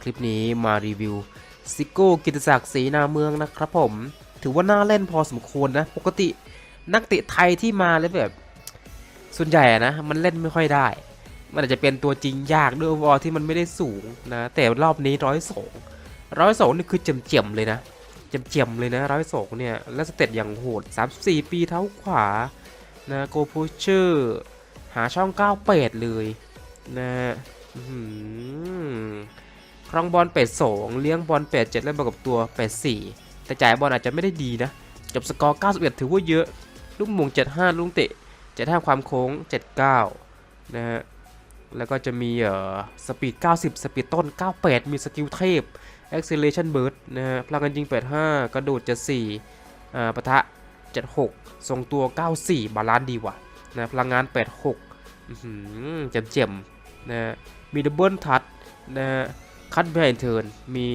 คลิปนี้มารีวิวซิโก้กิติศักดิ์ศรีนาเมืองนะครับผม ถือว่าน่าเล่นพอสมควรนะ ปกตินักเตะไทยที่มาแล้วแบบ ส่วนใหญ่นะมันเล่นไม่ค่อยได้ มันอาจจะเป็นตัวจริงยากด้วยวอลที่มันไม่ได้สูงนะ แต่รอบนี้ร้อยสองร้อยสองนี่คือเจียมๆเลยนะเจียมๆเลยนะร้อยสองเนี่ย แล้วสเตตอย่างโหด 34 ปีเท้าขวานะโกพูเชอร์หาช่อง98เลยนะอื้อหือ ครองบอลเป็ดสองเลี้ยงบอลเป็ดเจ็ดแล้วบวกกับตัวเป็ดสี่แต่จ่ายบอลอาจจะไม่ได้ดีนะ จบสกอร์ 91 ถือว่าเยอะ ลูกหมง75 ลูกเตะ 75 ความโค้ง 79 นะฮะ แล้วก็จะมีเอ่อสปีด 90 สปีดต้น 98 มีสกิลเทพ acceleration burst นะฮะ พลังงานยิง 85 กระโดด 74อ่าปะทะ 76 ทรงตัว 94 บาลานซ์ดีว่ะนะพลังงาน 86อื้อหือเจ็มๆนะมีดับเบิลทัชนะ คัดแบนเทิร์นมี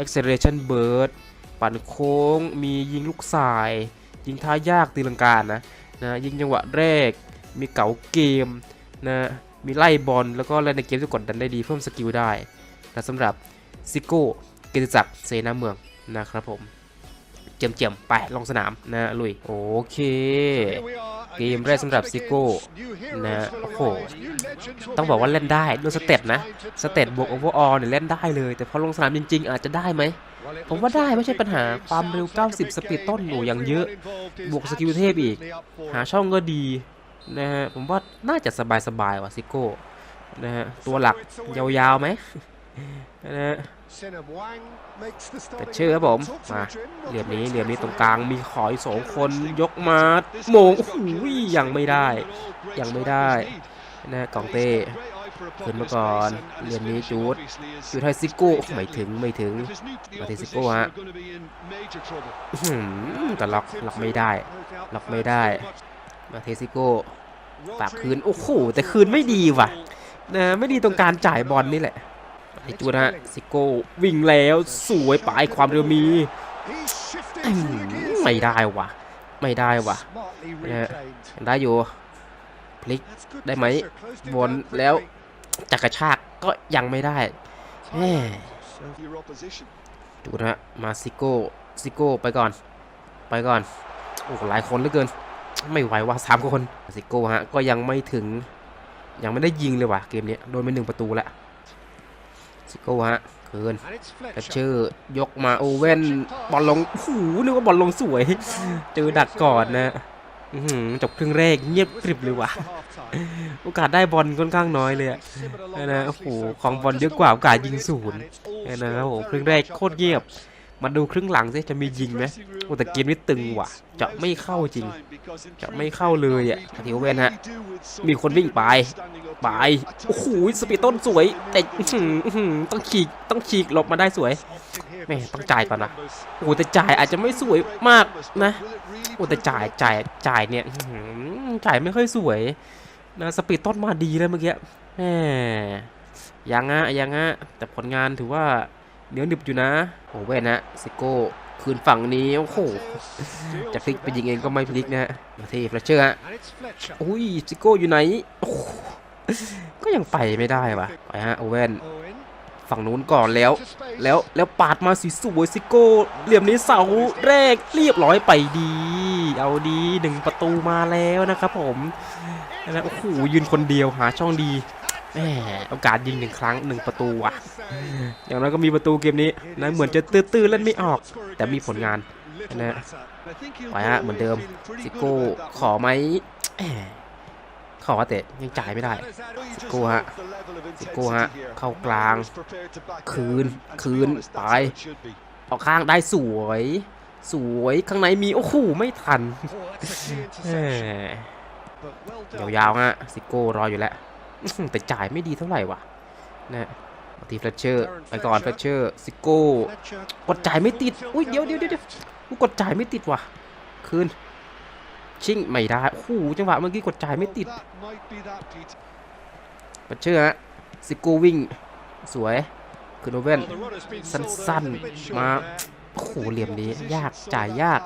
acceleration burst ปั่นโค้ง มียิงลูกสาย ยิงท่ายากตีลังกานะนะยิงจังหวะแรก มีเก๋าเกมนะมีไล่บอลแล้วก็เล่นในเกมที่กดดันได้ดีเพิ่มสกิลได้และสำหรับซิโก้กิติศักดิ์เสนาเมืองนะครับผมเจียมๆไปลงสนามนะลุยโอเค เกมแรกสำหรับซิโก้นะ โอ้โห ต้องบอกว่าเล่นได้ด้วยสเตตนะ สเตตบวกโอเวอร์ออออเนี่ยเล่นได้เลย แต่พอลงสนามจริงๆ อาจจะได้ไหม ผมว่าได้ไม่ใช่ปัญหา ความเร็ว 90 สปีดต้นหนูอย่างเยอะ บวกสกิลเทพอีกกหาช่องก็ดีนะฮะ ผมว่าน่าจะสบายๆว่ะซิโก้นะฮะ ตัวหลักยาวๆไหม นะฮะแต่เชื่อครับผมมาเหเหลี่ลี่ยยมมนี้นี้เหเหลี่ลี่ยยมมนี้นี้ตตรรงงกกลาลางงมีขอยสองคนยกมาโมงโอ้โหยังไม่ได้ ยังไม่ได้นะกองเต้ขึ้นมาก่อนเหลี่ยมนี้จูดจูดให้ซิโก้ไม่ถึงไม่ถึงมาที่ซิโก้ฮะอื้อหือแต่ล็อกล็อกไม่ได้ล็อกไม่ได้ มาเทซิโก้ปากคืนโอ้โหแต่คืนไม่ดีว่ะนะไม่ดีตรงการจ่ายบอลนี่แหละ ไอจูดฮะซิโก้วิ่งแล้วสวยปลายความเร็วมีอื้อหือไม่ได้ว่ะไม่ได้ว่ะเนี่ยได้อยู่พลิกได้ไหมบอลแล้วจักรชากก็ยังไม่ได้แหมดูนะฮะมาซิโก้ซิโก้ไปก่อน ไปก่อนโอ้โหหลายคนเหลือเกิน ไม่ไหวว่ะสามคนซิโก้ฮะก็ยังไม่ถึง ยังไม่ได้ยิงเลยว่ะเกมนี้โดนไปหนึ่งประตูแล้ว ซิโก้ฮะเกินกระเชื่อยกมาโอเว่นบอลลงโอ้โหนึกว่าบอลลงสวย เจอดักก่อนนะอื้อหือจบครึ่งแรกเงียบกริบเลยว่ะ โอกาสได้บอลค่อนข้างน้อยเลยอะนะโอ้โหของบอลเยอะกว่าโอกาสยิงศูนย์นะครับผมครึ่งแรกโคตรเงียบ มาดูครึ่งหลังสิจะมียิงไหมโอ้แต่เกมนี้ตึงว่ะ จะไม่เข้าจริง จะไม่เข้าเลยอะทีโอเว่นฮะ มีคนวิ่งไป ไป โอ้โห สปีดต้นสวย แต่ต้องฉีกต้องฉีกหลบมาได้สวยแม่ต้องจ่ายก่อนนะโอ้แต่จ่ายอาจจะไม่สวยมากนะ โอ้แต่จ่ายจ่ายจ่ายเนี่ยจ่ายไม่ค่อยสวยนะสปีดต้นมาดีเลยเมื่อกี้แหมยังอะยังอะแต่ผลงานถือว่า เหนียวหนึบอยู่นะโอ้เว้ยนะซิโก้คืนฝั่งนี้โอ้โหจะพลิกไปยิงเองก็ไม่พลิกนะฮะมาที่เฟลเชอร์ฮะอุ้ยซิโก้อยู่ไหนก็ยังไปไม่ได้วะไปฮะโอเว่นฝั่งนู้นก่อนแล้ว แล้วแล้วปาดมาสีสวยซิโก้เหลี่ยมนี้เสาแรกเรียบร้อยไปดี เอาดีหนึ่งประตูมาแล้วนะครับผมนะโอ้โหยืนคนเดียวหาช่องดี แหมโอกาสยิงหนึ่งครั้งหนึ่งประตูอะ อย่างน้อยก็มีประตูเกมนี้นะเหมือนจะตื้อๆเล่นไม่ออก แต่มีผลงานนะไปฮะเหมือนเดิมซิโก้ขอไหมขอแต่ยังจ่ายไม่ได้ซิโก้ฮะซิโก้โก้ฮะเข้ากลาง คืนคืนไปออกข้างได้สวย สวยข้างในมีโอ้โหไม่ทันแหมยาวๆฮะซิโก้รออยู่แล้วอื้อหือ แต่จ่ายไม่ดีเท่าไหร่วะนะมาทีเฟลเชอร์ไปก่อนเฟลเชอร์ซิโก้กดจ่ายไม่ติดอุ้ยเดี๋ยวเดี๋ยวเดี๋ยวกูกดจ่ายไม่ติดว่ะคืนชิงไม่ได้โอ้โหจังหวะเมื่อกี้กดจ่ายไม่ติดเฟลเชอร์ฮะซิโก้วิ่งสวยคืนโอเว่นสั้นๆมาโอ้โหเหลี่ยมนี้ยากจ่ายยาก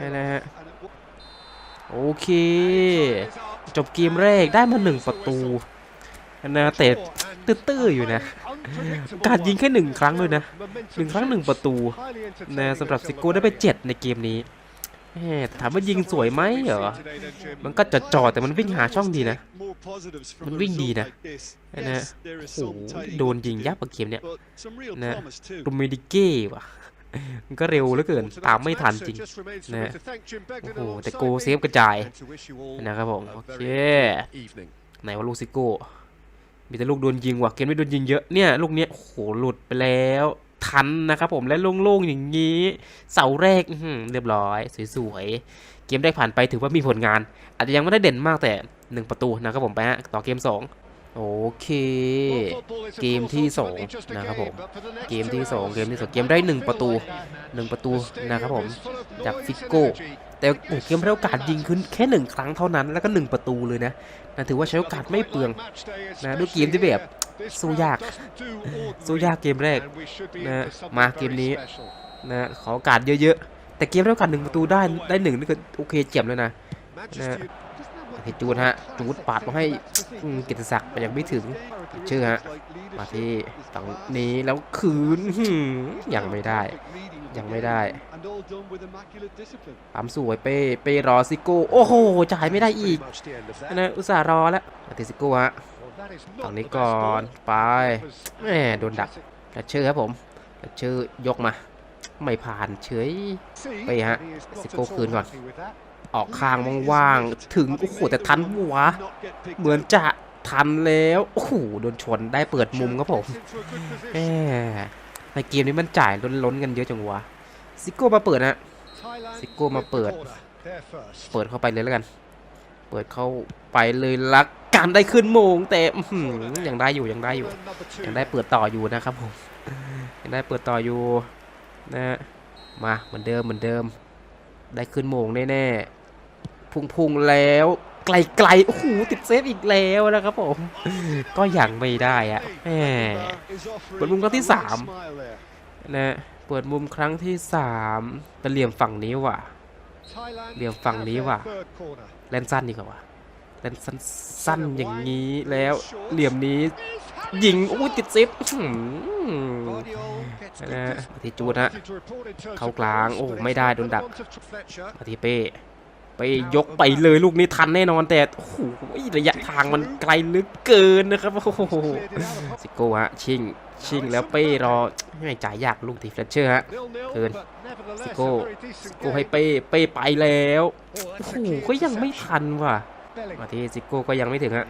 นี่นะฮะโอเค จบเกมแรกได้มาหนึ่งประตูนะแต่ตื้อๆอยู่นะ การยิงแค่หนึ่งครั้งเลยนะหนึ่งครั้งหนึ่งประตูนะสำหรับซิโก้ได้ไปเจ็ดในเกมนี้ถามว่ายิงสวยไหมเหรอ มันก็จะจอดแต่มันวิ่งหาช่องดีนะ มันวิ่งดีนะนะโอ้โหโดนยิงยับกับเกมเนี้ยนะดูมิดิเก้ว่ะ มันก็เร็วเหลือเกินตามไม่ทันจริงนะโอ้โหแต่โกเซฟกระจายนะครับผมโอเคไหนว่าลูกซิโก้มีแต่ลูกโดนยิงว่ะเกมไม่โดนยิงเยอะเนี่ยลูกเนี้ยโอ้โหหลุดไปแล้วทันนะครับผมและโล่งๆอย่างนี้ เสาแรกเรียบร้อย สวยๆเกมได้ผ่านไปถือว่ามีผลงาน อาจจะยังไม่ได้เด่นมากแต่หนึ่งประตูนะครับผมไปฮะต่อเกมสอง โอเค เกมที่สองนะครับผม เกมที่สองเกมที่สองเกมได้หนึ่งประตูหนึ่งประตูนะครับผมจากฟิกโก้แต่โอ้เกมได้โอกาสยิงขึ้นแค่หนึ่งครั้งเท่านั้นแล้วก็หนึ่งประตูเลยนะนะถือว่าใช้โอกาสไม่เปลืองนะด้วยเกมที่แบบสู้ยากสู้ยากเกมแรกนะมาเกมนี้นะขอโอกาสเยอะๆแต่เกมได้โอกาสหนึ่งประตูได้ได้หนึ่งนี่ก็โอเคเจ็บแล้วนะนะ เฮจูดฮะจูดปาดมาให้กิติศักดิ์ไปยังไม่ถึงชื่อฮะมาที่ฝั่งนี้แล้วคืนยังไม่ได้ ยังไม่ได้ปั๊มสวยเป้เป้รอซิโก้โอ้โหจ่ายไม่ได้อีกนะอุตส่าห์รอแล้วมาที่ซิโก้ฮะฝั่งนี้ก่อนไปแหมโดนดักกระเชื่อครับผมกระเชื่อยกมา ไม่ผ่านเฉยไปฮะซิโก้คืนก่อน ออกข้างว่างๆถึงโอ้โหแต่ทันหัวะเหมือนจะทันแล้วโอ้โหโดนชนได้เปิดมุมครับผมแหมในเกมนี้มันจ่ายล้นๆกันเยอะจังวะซิโก้มาเปิดนะซิโก้มาเปิด เปิดเข้าไปเลยแล้วกัน เปิดเข้าไปเลยลักการได้ขึ้นโมงแต่อื้อหือยังได้อยู่ยังได้อยู่ยังได้เปิดต่ออยู่นะครับผมยังได้เปิดต่ออยู่นะฮะมาเหมือนเดิมเหมือนเดิม ได้ขึ้นโมงแน่ๆ พุ่งๆแล้ว ไกลๆ โอ้โห ติดเซฟอีกแล้วนะครับผม ก็ยังไม่ได้อะแหมเปิดมุมครั้งที่สามนะเปิดมุมครั้งที่สามเป็นเหลี่ยมฝั่งนี้ว่ะ เหลี่ยมฝั่งนี้ว่ะเลนสั้นดีกว่าว่ะเลนสั้นสั้นอย่างนี้แล้ว เหลี่ยมนี้ยิงโอ้ยติดเซฟอื้อหือนะทีจูดฮะ เข้ากลาง โอ้ไม่ได้โดนดักทีเป้ ไปยกไปเลยลูกนี้ทันแน่นอนแต่โอ้โหระยะทางมันไกลลือเกินนะครับโอ้โหซิโก้ฮะชิงชิงแล้วเป้รอให้จ่ายยากลูกทีเฟลเชอร์ฮะเกินซิโก้ซิโก้ให้เป้เป้ไปแล้วโอ้โหก็ยังไม่ทันว่ะมาที่ซิโก้ก็ยังไม่ถึงฮะ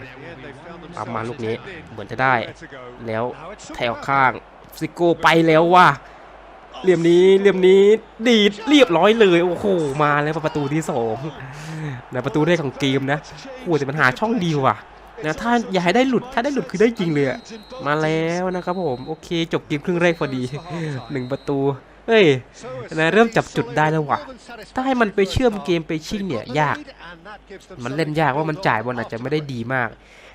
ปั๊มมาลูกนี้เหมือนจะได้ แล้วแถวข้างซิโก้ไปแล้วว่ะ เหลี่ยมนี้เหลี่ยมนี้ดีดเรียบร้อยเลยโอ้โหมาแล้วประตูที่สองนะประตูแรกของเกมนะโอ้แต่ปัญหาช่องดีว่ะนะถ้าอย่าให้ได้หลุดถ้าได้หลุดคือได้จริงเลยมาแล้วนะครับผมโอเค จบเกมครึ่งแรกพอดีหนึ่งประตูเฮ้ยนะเริ่มจับจุดได้แล้วว่ะถ้าให้มันไปเชื่อมเกมไปชิ่งเนี่ยยาก มันเล่นยากว่ามันจ่ายบอลอาจจะไม่ได้ดีมาก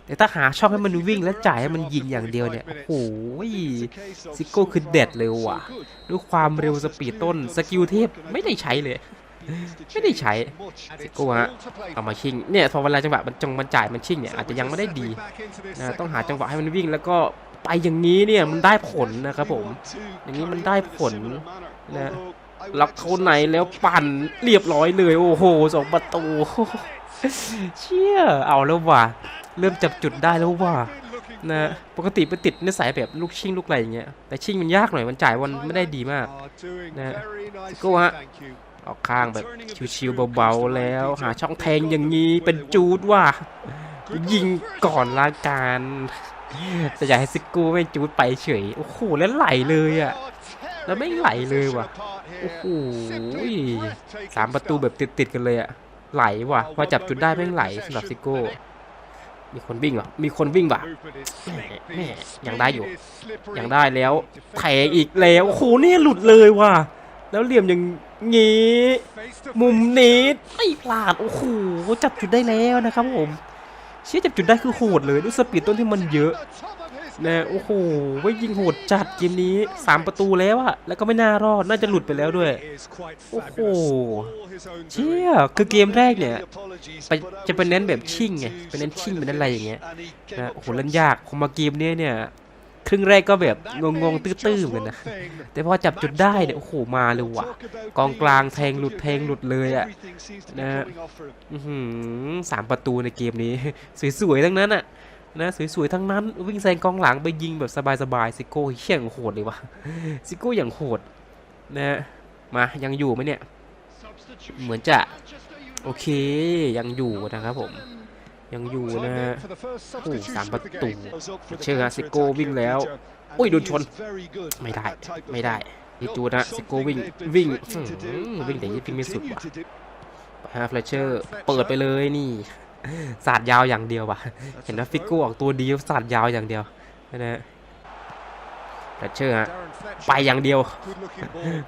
แต่ถ้าหาช่องให้มันวิ่งและจ่ายให้มันยิงอย่างเดียวเนี่ย โอ้โหซิโก้คือเด็ดเลยว่ะ ด้วยความเร็วสปีดต้น สกิลเทพไม่ได้ใช้เลย ไม่ได้ใช้ซิโก้ฮะเอามาชิง เนี่ยพอเวลาจังหวะมันจงมันจ่ายมันชิงเนี่ยอาจจะยังไม่ได้ดีนะต้องหาจังหวะให้มันวิ่งแล้วก็ไปอย่างนี้เนี่ยมันได้ผลนะครับผม อย่างนี้มันได้ผลนะล็อกเข้าในแล้วปั่นเรียบร้อยเลย โอ้โหสองประตู เชี่ยเอาแล้วว่ะ เริ่มจับจุดได้แล้วว่ะนะปกติไปติดนิสัยแบบลูกชิงลูกอะไรอย่างเงี้ยแต่ชิงมันยากหน่อยมันจ่ายวันไม่ได้ดีมากนะก้ฮะออกข้างแบบชิวๆเบาๆแล้ว หาช่องแทงอย่างนี้เป็นจูดว่ะยิงก่อนละกันแต่อยากให้ซิโก้ไม่จูดไปเฉยโอ้โหแล้วไหลเลยอะแล้วไม่ไหลเลยว่ะโอ้โหสามประตูแบบติดๆกันเลยอะไหลว่ะพอจับจุดได้แม่ไหลสำหรับซิโก้ มีคนวิ่งเหรอ มีคนวิ่งป่ะแม่ยังได้อยู่ ยังได้แล้วแทงอีกแล้ว โอ้โหเนี่ยหลุดเลยว่ะ แล้วเหลี่ยมอย่างงี้ มุมนี้ไม่พลาด โอ้โห จับจุดได้แล้วนะครับผม เชี่ยจับจุดได้คือโหดเลยด้วยสปีดต้นที่มันเยอะ นะโอ้โหว่ายิงโหดจัดเกมนี้สามประตูแล้วอะแล้วก็ไม่น่ารอดน่าจะหลุดไปแล้วด้วย โอ้โหเชี่ยคือเกมแรกเนี่ยไปจะเป็นเน้นแบบชิ่งไงเป็นเน้นชิ่งเป็นเน้นอะไรอย่างเงี้ยนะโอ้โหเล่นยากพอมาเกมเนี้ยเนี่ยครึ่งแรกก็แบบงงๆตื้อๆเหมือนนะ แต่พอจับจุดได้เนี่ยโอ้โหมาเลยว่ะ กองกลางแทงหลุดแทงหลุดเลยอะนะสามประตูในเกมนี้ สวยๆทั้งนั้นอะ นะสวยๆทั้งนั้นวิ่งแซงกองหลังไปยิงแบบสบายๆซิโก้เชี่ยงโหดเลยวะซิโก้อย่างโหดนะมายังอยู่ไหมเนี่ย เหมือนจะโอเคยังอยู่นะครับผมยังอยู่นะฮะโอ้สามประตูเชื่อฮะซิโก้วิ่งแล้วอุ้ยโดนชนไม่ได้ไม่ได้ดีจูนะซิโก้วิ่งวิ่งวิ่งแต่ยิ่งวิ่งไม่สุดว่ะฮะเฟลเชอร์เปิดไปเลยนี่ สาดยาวอย่างเดียวว่ะ เห็นว่าฟิกโก้ออกตัวดีสาดยาวอย่างเดียวนะฮะเฟลเชอร์ฮะไปอย่างเดียว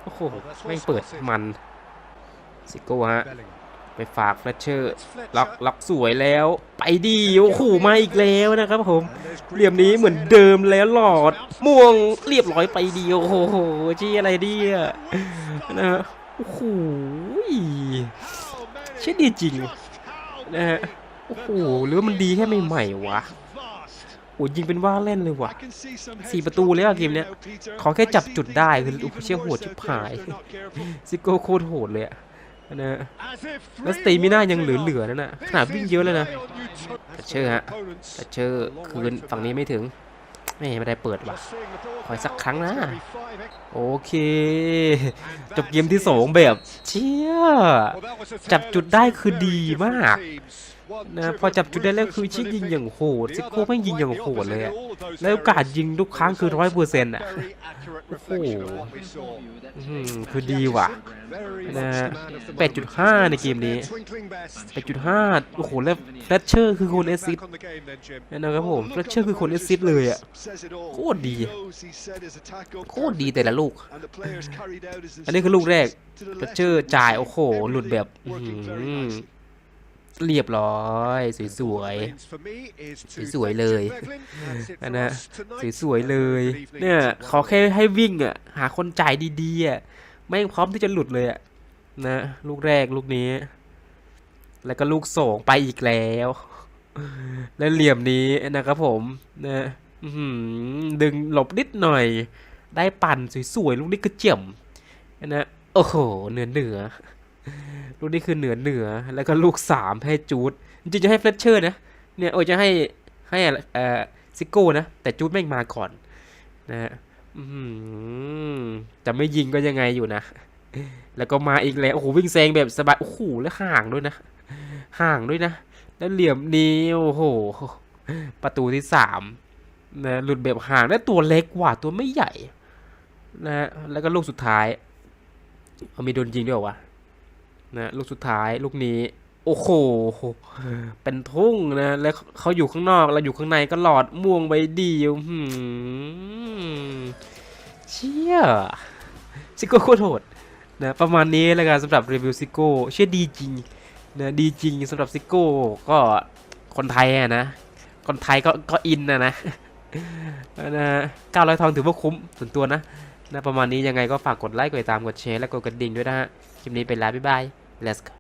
โอ้โห ไม่เปิดมันซิโก้ฮะไปฝากเฟลเชอร์ล็อกล็อกสวยแล้ว ไปดีโอ้โหมาอีกแล้วนะครับผม เหลี่ยมนี้เหมือนเดิมแล้วหลอด ม่วงเรียบร้อยไปดีโอ้โหจี้อะไรดีอะนะฮะโอ้โหเช่นดีจริงนะฮะ โอ้โหหรือมันดีแค่ใหม่ๆวะโอ้ยิงเป็นว่าเล่นเลยว่ะสี่ประตูแล้วอะเกมเนี้ยขอแค่จับจุดได้คือโอ้เชี่ยโหดชิบหายซิโก้โคตรโหดเลยอะนะแล้วสเตมิน่ายังเหลือๆนั่นน่ะขนาดวิ่งเยอะเลยนะแต่เชื่อฮะแต่เชอร์คืนฝั่งนี้ไม่ถึงไม่ไม่ได้เปิดว่ะขออีกสักครั้งนะ โอเค จบเกมที่สองแบบ เชี่ยจับจุดได้คือดีมาก นะพอจับจุดได้แล้วคือชิยิงอย่างโหดซิโก้ไม่งยิงอย่างโหดเลยอะแล้วโอกาสยิงทุกครั้งคือร้อยเปอร์เซ็นต์อะโอ้โหคือดีว่ะนะ8.5ในเกมนี้8.5โอ้โหแล้วแฟลชเชอร์คือคนเอซิสนะครับผมแฟลชเชอร์คือคนเอซิสเลยอะโคตรดีโคตรดีแต่ละลูก อันนี้คือลูกแรกแฟลชเชอร์จ่ายโอ้โหหลุดแบบอื เรียบร้อย สวยๆ สวยๆเลยอันนะสวยๆเลย เนี่ยขอแค่ให้วิ่งอะ หาคนจ่ายดีๆอะแม่งพร้อมที่จะหลุดเลยอะนะ ลูกแรกลูกนี้ แล้วก็ลูกสองไปอีกแล้ว แล้วเหลี่ยมนี้นะครับผมนะอื้อหือดึงหลบนิดหน่อย ได้ปั่นสวยๆ ลูกนี้ก็เจียมนะโอ้โห เหนือเหนือ ลูกนี้คือเหนือเหนือแล้วก็ลูกสามให้จูดจริงจะให้เฟลชเชอร์นะเนี่ยโอ้ยจะให้ให้อะไรเอ่อซิโก้นะ แต่จูดแม่งมาก่อนนะฮะจะไม่ยิงก็ยังไงอยู่นะ แล้วก็มาอีกแล้ว โอ้โห วิ่งแซงแบบสบาย โอ้โห แล้วห่างด้วยนะ ห่างด้วยนะ แล้วเหลี่ยมนี้โอ้โห ประตูที่สามนะหลุดแบบห่างและตัวเล็กกว่าตัวไม่ใหญ่ นะแล้วก็ลูกสุดท้าย เอามีโดนยิงด้วยวะ นะลูกสุดท้ายลูกนี้โอ้โห เป็นทุ่งนะ แล้วเขาอยู่ข้างนอก เราอยู่ข้างในก็หลอดม่วงไปดีอื้อหือเชี่ยซิโก้โคตรโหดนะประมาณนี้แล้วกันสำหรับรีวิวซิโก้เชื่อดีจริงนะดีจริงสำหรับซิโก้ก็คนไทยอะนะ คนไทยก็ก็อินนะนะนะเก้าร้อยทองถือว่าคุ้มส่วนตัวนะนะประมาณนี้ยังไงก็ฝากกดไลค์กดติดตามกดแชร์และกดกระดิ่งด้วยนะฮะ คลิปนี้เป็นแล้วบ๊ายบาย let's go